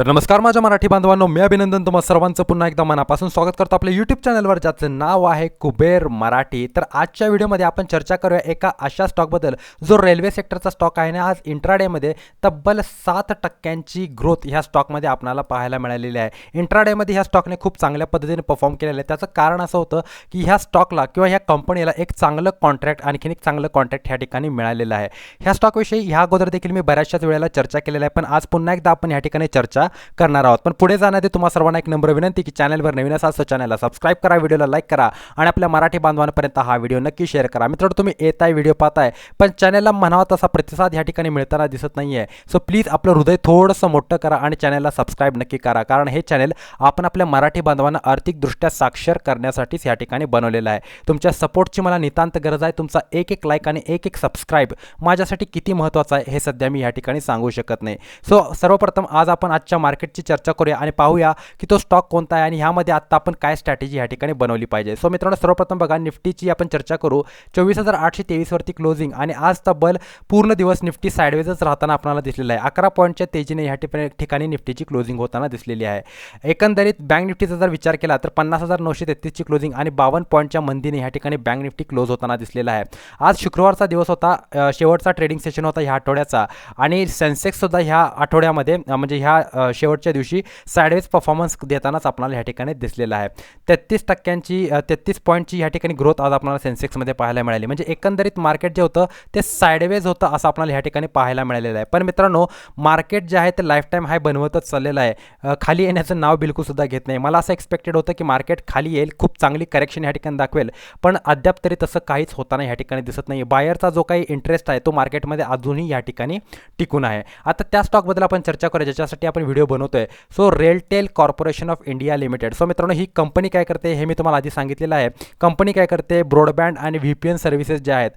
तर नमस्कार माझ्या मराठी बांधवांनो मी अभिनंदन तुम्हाला सर्वांचं. पुन्हा एकदा मनापासून स्वागत करतो आपल्या यूट्यूब चॅनलवर ज्याचं नाव आहे कुबेर मराठी. तर आजच्या व्हिडिओमध्ये आपण चर्चा करूया एका अशा स्टॉकबद्दल जो रेल्वे सेक्टरचा स्टॉक आहे ना आज इंट्राडेमध्ये तब्बल सात टक्क्यांची ग्रोथ ह्या स्टॉकमध्ये आपणाला पाहायला मिळालेली आहे. इंट्राडेमध्ये ह्या स्टॉकने खूप चांगल्या पद्धतीने परफॉर्म केलेलं आहे. त्याचं कारण असं होतं की ह्या स्टॉकला किंवा ह्या कंपनीला एक चांगलं कॉन्ट्रॅक्ट आणखीन एक चांगलं कॉन्ट्रॅक्ट ह्या ठिकाणी मिळालेलं आहे. ह्या स्टॉकविषयी ह्या अगोदर देखील मी बऱ्याचशाच वेळेला चर्चा केलेला आहे पण आज पुन्हा एकदा आपण ह्या ठिकाणी चर्चा करणार आहोत. पण पुढे जाण्याआधी तुम्हाला सर्वांना एक नंबर विनंती की चॅनलवर नवीन असाल तर चॅनलला सबस्क्राईब करा व्हिडिओला लाईक करा आणि आपल्या मराठी बांधवांपर्यंत हा व्हिडिओ नक्की शेअर करा. मित्रांनो तुम्ही येत आहे व्हिडिओ पाहताय पण चॅनलला म्हणावा तसा प्रतिसाद ह्या ठिकाणी मिळताना दिसत नाही आहे सो प्लीज आपलं हृदय थोडंसं मोठं करा आणि चॅनलला सबस्क्राईब नक्की करा. कारण हे चॅनल आपण आपल्या मराठी बांधवांना आर्थिकदृष्ट्या साक्षर करण्यासाठीच या ठिकाणी बनवलेलं आहे. तुमच्या सपोर्टची मला नितांत गरज आहे. तुमचा एक एक लाईक आणि एक एक सबस्क्राईब माझ्यासाठी किती महत्त्वाचं आहे हे सध्या मी या ठिकाणी सांगू शकत नाही. सो सर्वप्रथम आज आपण आजच्या मार्केटची चर्चा करूया आणि पाहूया की तो स्टॉक कोणता आहे आणि ह्यामध्ये आत्ता आपण काय स्ट्रॅटेजी ह्या ठिकाणी बनवली पाहिजे. सो मित्रांनो सर्वप्रथम बघा निफ्टीची आपण चर्चा करू. चोवीस हजार आठशे तेवीसवरती क्लोजिंग आणि आज तब्बल पूर्ण दिवस निफ्टी साईडवेजच राहताना आपल्याला दिसलेला आहे. अकरा पॉईंटच्या तेजीने ह्या ठिकाणी ठिकाणी निफ्टीची क्लोजिंग होताना दिसलेली आहे. एकंदरीत बँक निफ्टीचा जर विचार केला तर पन्नास हजार नऊशे तेहतीसची क्लोजिंग आणि बावन्न पॉईंटच्या मंदीने ह्या ठिकाणी बँक निफ्टी क्लोज होताना दिसलेला आहे. आज शुक्रवारचा दिवस होता शेवटचा ट्रेडिंग सेशन होता ह्या आठवड्याचा आणि सेन्सेक्ससुद्धा ह्या आठवड्यामध्ये म्हणजे ह्या शेवटच्या दिवशी सायडवेज परफॉर्मन्स देतानाच आपल्याला ह्या ठिकाणी दिसलेला आहे. तेहतीस टक्क्यांची तेहतीस पॉईंटची ह्या ठिकाणी ग्रोथ आज आपल्याला सेन्सेक्समध्ये पाहायला मिळाली. म्हणजे एकंदरीत मार्केट जे होतं ते सायडवेज होतं असं आपल्याला ह्या ठिकाणी पाहायला मिळालेलं आहे. पण मित्रांनो मार्केट जे आहे ते लाईफटाईम हाय बनवतच चाललेलं आहे. खाली येण्याचं नाव बिलकुलसुद्धा घेत नाही. मला असं एक्सपेक्टेड होतं की मार्केट खाली येईल खूप चांगली करेक्शन ह्या ठिकाणी दाखवेल. पण अद्याप तरी तसं काहीच होताना ह्या ठिकाणी दिसत नाही बायरचा जो काही इंटरेस्ट आहे तो मार्केटमध्ये अजूनही या ठिकाणी टिकून आहे. आता त्या स्टॉकबद्दल आपण चर्चा करूया ज्याच्यासाठी आपण व्हिडिओ बनवतो आहे so RailTel corporation of India limited. So मित्रांनो ही कंपनी काय करते हे मी तुम्हाला आधी सांगितलेलं आहे. कंपनी काय करते? ब्रॉडबँड आणि व्ही पी एन सर्व्हिसेस ज्या आहेत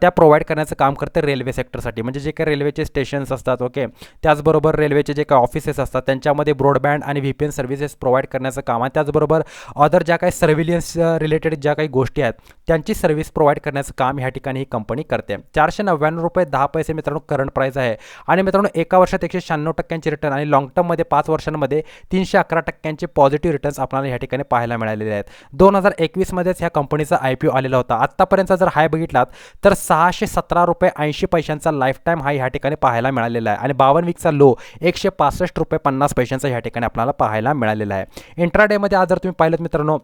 त्या प्रोव्हाइड करण्याचं काम करते रेल्वे सेक्टरसाठी म्हणजे जे काही रेल्वेचे स्टेशन्स असतात ओके त्याचबरोबर रेल्वेचे जे काही ऑफिसेस असतात त्यांच्यामध्ये ब्रॉडबँड आणि V P N services provide करण्याचं काम आहे. त्याचबरोबर अदर ज्या काही सर्व्हिलियन्स रिलेटेड ज्या काही गोष्टी आहेत त्यांची सर्व्हिस प्रोव्हाइड करण्याचं काम ह्या ठिकाणी ही कंपनी करते. चारशे नव्याण्णव रुपये दहा पैसे मित्रांनो करंट प्राईस आहे. आणि मित्रांनो एका वर्षात एकशे शहाण्णव टक्क्यांचे रिटर्न आणि लॉंग टर्ममध्ये पाच वर्षांमध्ये तीनशे अकरा टक्क्यांचे पॉझिटिव्ह रिटर्न्स आपल्याला ह्या ठिकाणी पाहायला मिळालेले आहेत. दोन हजार एकवीसमध्येच ह्या कंपनीचा आय पी ओ आलेला होता. आत्तापर्यंत जर हाय बघितलात तर सहाशे सतरा रुपये ऐंशी पैशांचा लाईफ टाईम हाय ह्या ठिकाणी पाहायला मिळालेला आहे. आणि बावन्न वीकचा लो एकशे पासष्ट रुपये पन्नास पैशांचा ह्या ठिकाणी आपल्याला पाहायला मिळालेला आहे. इंट्राडेमध्ये आज जर तुम्ही पाहिलं मित्रांनो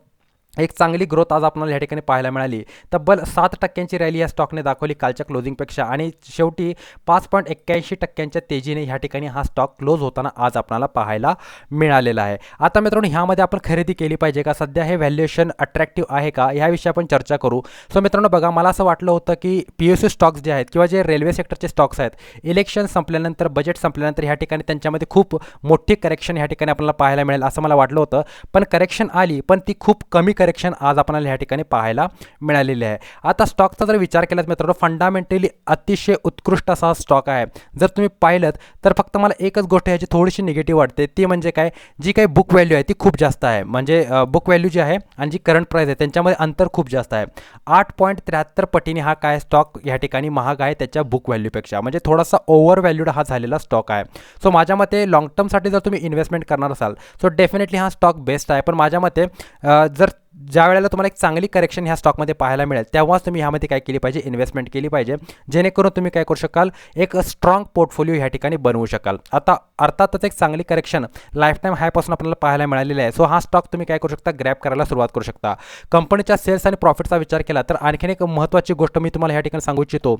एक चांगली ग्रोथ आज आपल्याला या ठिकाणी पाहायला मिळाली. तब्बल सात टक्क्यांची रॅली या स्टॉकने दाखवली कालच्या क्लोजिंगपेक्षा आणि शेवटी पाच पॉईंट एक्क्याऐंशी टक्क्यांच्या तेजीने ह्या ठिकाणी हा स्टॉक क्लोज होताना आज आपल्याला पाहायला मिळालेला आहे. आता मित्रांनो ह्यामध्ये आपण खरेदी केली पाहिजे का? सध्या हे व्हॅल्युएशन अट्रॅक्टिव्ह आहे का? याविषयी आपण चर्चा करू. सो मित्रांनो बघा मला असं वाटलं होतं की पी एस सी स्टॉक्स जे आहेत किंवा जे रेल्वे सेक्टरचे स्टॉक्स आहेत इलेक्शन संपल्यानंतर बजेट संपल्यानंतर ह्या ठिकाणी त्यांच्यामध्ये खूप मोठी करेक्शन ह्या ठिकाणी आपल्याला पाहायला मिळेल असं मला वाटलं होतं. पण करेक्शन आली पण ती खूप कमी करेक्शन आज आपल्याला ह्या ठिकाणी पाहायला मिळालेली आहे. आता स्टॉकचा जर विचार केलात मित्रांनो फंडामेंटली अतिशय उत्कृष्ट असा स्टॉक आहे. जर तुम्ही पाहिलं तर फक्त मला एकच गोष्ट ह्याची थोडीशी निगेटिव्ह वाटते. ती म्हणजे काय? जी काही बुक व्हॅल्यू आहे ती खूप जास्त आहे. म्हणजे बुक व्हॅल्यू जी आहे आणि जी करंट प्राईस आहे त्यांच्यामध्ये अंतर खूप जास्त आहे. आठ पॉईंट त्र्याहत्तर पटीने हा काय स्टॉक ह्या ठिकाणी महाग आहे त्याच्या बुक व्हॅल्यूपेक्षा म्हणजे थोडासा ओव्हर व्हॅल्यूड हा झालेला स्टॉक आहे. सो माझ्या मते लॉंग टर्मसाठी जर तुम्ही इन्व्हेस्टमेंट करणार असाल सो डेफिनेटली हा स्टॉक बेस्ट आहे. पण माझ्या मते जर ज्या वेळेला तुम्हाला एक चांगली करेक्शन ह्या स्टॉकमध्ये पाहायला मिळेल तेव्हाच तुम्ही ह्यामध्ये काय केली पाहिजे? इन्व्हेस्टमेंट केली पाहिजे. जेणेकरून तुम्ही काय करू शकाल? एक स्ट्रॉंग पोर्टफोलिओ ह्या ठिकाणी बनवू शकाल. आता अर्थातच एक चांगली करेक्शन लाईफ टाईम हायपासून आपल्याला पाहायला मिळालेली आहे. सो हा स्टॉक तुम्ही काय करू शकता? ग्रॅप करायला सुरुवात करू शकता. कंपनीच्या सेल्स आणि प्रॉफिटचा विचार केला तर आणखीन एक महत्त्वाची गोष्ट मी तुम्हाला ह्या ठिकाणी सांगू इच्छितो.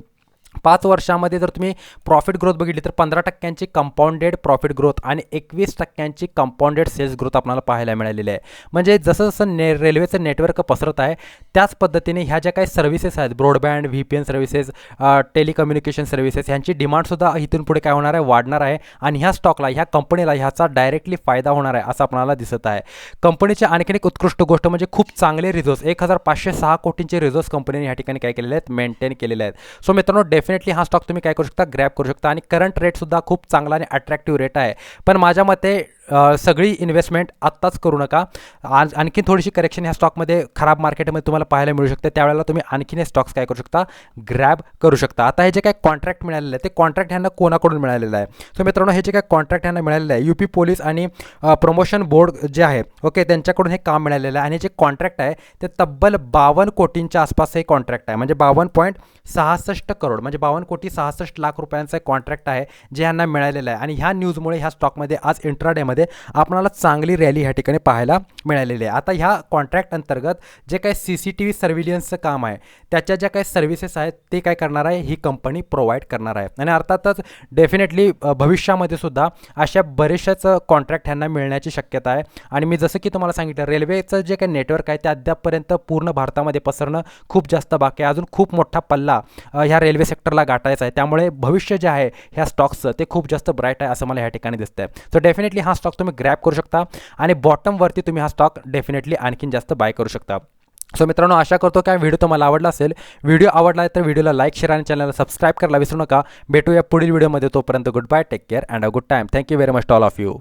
पाच वर्षामध्ये जर तुम्ही प्रॉफिट ग्रोथ बघितली तर पंधरा टक्क्यांची कंपाऊंडेड प्रॉफिट ग्रोथ आणि एकवीस टक्क्यांची कंपाऊंडेड सेल्स ग्रोथ आपल्याला पाहायला मिळालेली आहे. म्हणजे जसं जसं ने रेल्वेचं नेटवर्क पसरत आहे त्याच पद्धतीने ह्या ज्या काही सर्व्हिसेस आहेत broadband V P N services telecommunication services ह्यांची डिमांडसुद्धा इथून पुढे काय होणार आहे? वाढणार आहे आणि ह्या स्टॉकला ह्या कंपनीला ह्याचा डायरेक्टली फायदा होणार आहे असं आपल्याला दिसत आहे. कंपनीची आणखीन एक उत्कृष्ट गोष्ट म्हणजे खूप चांगले रिझोर्स एक हजार पाचशे सहा कोटींचे रिझोर्स कंपनीने ह्या ठिकाणी काय केलेले आहेत? मेंटेन केलेले आहेत. सो मित्रांनो डेफिनेटली हा स्टॉक तुम्ही काय करू शकता? ग्रॅप करू शकता. आणि करंट रेटसुद्धा खूप चांगला आणि अट्रॅक्टिव्ह रेट आहे. पण माझ्या मते सगळी इन्व्हेस्टमेंट आत्ताच करू नका. आज आणखी थोडीशी करेक्शन ह्या स्टॉकमध्ये खराब मार्केटमध्ये तुम्हाला पाहायला मिळू शकते. त्यावेळेला तुम्ही आणखीन हे स्टॉक्स काय करू शकता? ग्रॅब करू शकता. आता हे जे काय कॉन्ट्रॅक्ट मिळालेलं आहे ते कॉन्ट्रॅक्ट ह्यांना कोणाकडून मिळालेलं आहे? सो मित्रांनो हे जे काय कॉन्ट्रॅक्ट ह्यांना मिळालेलं आहे यू पी पोलीस आणि प्रमोशन बोर्ड जे आहे ओके त्यांच्याकडून हे काम मिळालेलं आहे. आणि जे कॉन्ट्रॅक्ट आहे ते तब्बल बावन्न कोटींच्या आसपास हे कॉन्ट्रॅक्ट आहे. म्हणजे बावन्न पॉईंट सहासष्ट करोड म्हणजे बावन्न कोटी सहासष्ट लाख रुपयांचं कॉन्ट्रॅक्ट आहे जे ह्यांना मिळालेलं आहे. आणि ह्या न्यूजमुळे ह्या स्टॉकमध्ये आज इंट्राडेमध्ये आपल्याला चांगली रॅली ह्या ठिकाणी पाहायला मिळालेली आहे. आता ह्या कॉन्ट्रॅक्ट अंतर्गत जे काही सी सी टी व्ही सर्व्हिलियन्सचं काम आहे त्याच्या ज्या काही सर्व्हिसेस आहेत ते काय करणार आहे? ही कंपनी प्रोव्हाइड करणार आहे. आणि अर्थातच डेफिनेटली भविष्यामध्ये सुद्धा अशा बरेचशाच कॉन्ट्रॅक्ट ह्यांना मिळण्याची शक्यता आहे. आणि मी जसं की तुम्हाला सांगितलं रेल्वेचं जे काही नेटवर्क आहे ते अद्यापपर्यंत पूर्ण भारतामध्ये पसरणं खूप जास्त बाकी आहे. अजून खूप मोठा पल्ला ह्या रेल्वे सेक्टरला गाठायचा आहे. त्यामुळे भविष्य जे आहे ह्या स्टॉक्सचं ते खूप जास्त ब्राईट आहे असं मला ह्या ठिकाणी दिसतं आहे सो डेफिनेटली हा स्टॉक तुम्ही ग्रॅप करू शकता आणि बॉटमवरती तुम्ही हा स्टॉक डेफिनेटली आणखीन जास्त बाय करू शकता. सो मित्रांनो आशा करतो की हा व्हिडिओ तुम्हाला आवडला असेल. व्हिडिओ आवडला तर व्हिडिओला लाईक शेअर आणि चॅनलला सबस्क्राईब करायला विसरू नका. भेटूया पुढील व्हिडिओमध्ये तोपर्यंत good bye take care and a good time thank you very much all of you